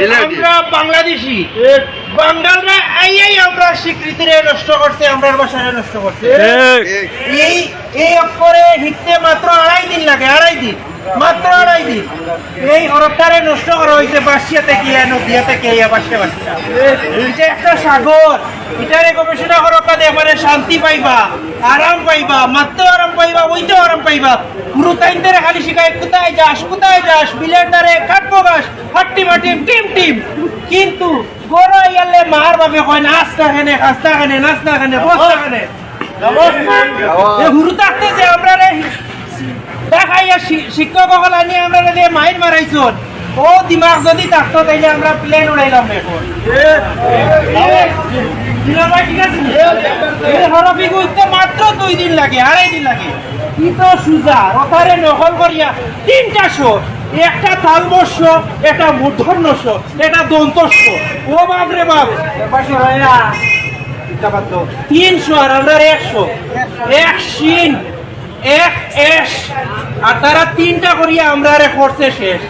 ডিলেটি। আমরা বাংলাদেশি। বাঙালরা এই এই আমরা স্বীকৃতিরে নষ্ট করছে আমরা ভাষারে নষ্ট করছে। এই এই অক্ষরে লিখতে মাত্র আড়াই দিন লাগে, আড়াই দিন, মাত্র আড়াই দিন। এই হরফটারে নষ্ট করা হয়েছে বাসিয়াতে কি নদিয়াতে কে বাসতে বাসটা এই যে একটা সাগর, এটারে গবেষণা করবা দে মানে শান্তি পাইবা, আরাম পাইবা, মাত্র আরাম পাইবা ওইতে আরাম পাইবা। গুরু তাইনদের খালি শিখায়, কোথায় যাস কোথায় যাস, বিলের দ্বারে কাটবো গাছ হাট্টি মাটিম টিম টিম। কিন্তু গরু ইয়ালে মার বাবে কয় নাস্তা খানে খাস্তা খানে, নাস্তা খানে, বস্তা খানে। হুরু থাকতে যে শিক্ষক সকল আনি আমরা মাইর মারাইছন, ও দিমাগ যদি থাকতো তাইলে প্লেন উড়াইলাম এখন মাত্র দুই দিন লাগে আড়াই দিন লাগে। কি তো সুজা রথারে নকল করিয়া তিনটা শো একটা তালবস্য একটা মূর্ধন্যস্য এটা দন্তস্য ও বাপ রে বাপ। তিনশো আর আমরা একশো। এক শিন, এক এস। আর তারা তিনটা করিয়া আমরা রে করছে শেষ।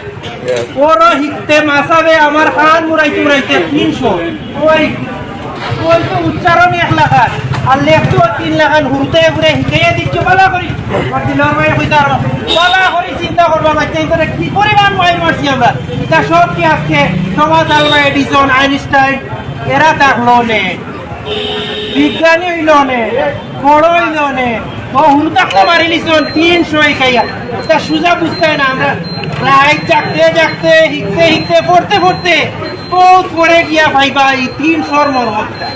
ওর হিকতে মাসাবে আমার হাত মুড়াইতে মুড়াইতে তিনশো। ওই ওই তো উচ্চারণ এক লাখান। আর লেখতো তিন লাখান হুরুতে ঘুরে হিকাইয়া দিচ্ছ বালা করি। বালা করি, চিন্তা করবা বাচ্চা করে কি পরিমাণ মাই মারছি আমরা। তা সব কি আজকে সমাজ আলমা এডিসন, আইনস্টাইন, এরা থাকল নে বিজ্ঞানী হইল নে বড় হইল নে ও হুরুতাক তো মারি নিছন তিনশো খাইয়া তা সুজা বুঝতে না আমরা। প্রায় জাগতে জাগতে হিকতে হিকতে পড়তে পড়তে বহুত পরে গিয়া ভাইবা, এই তিনশোর মর্মটা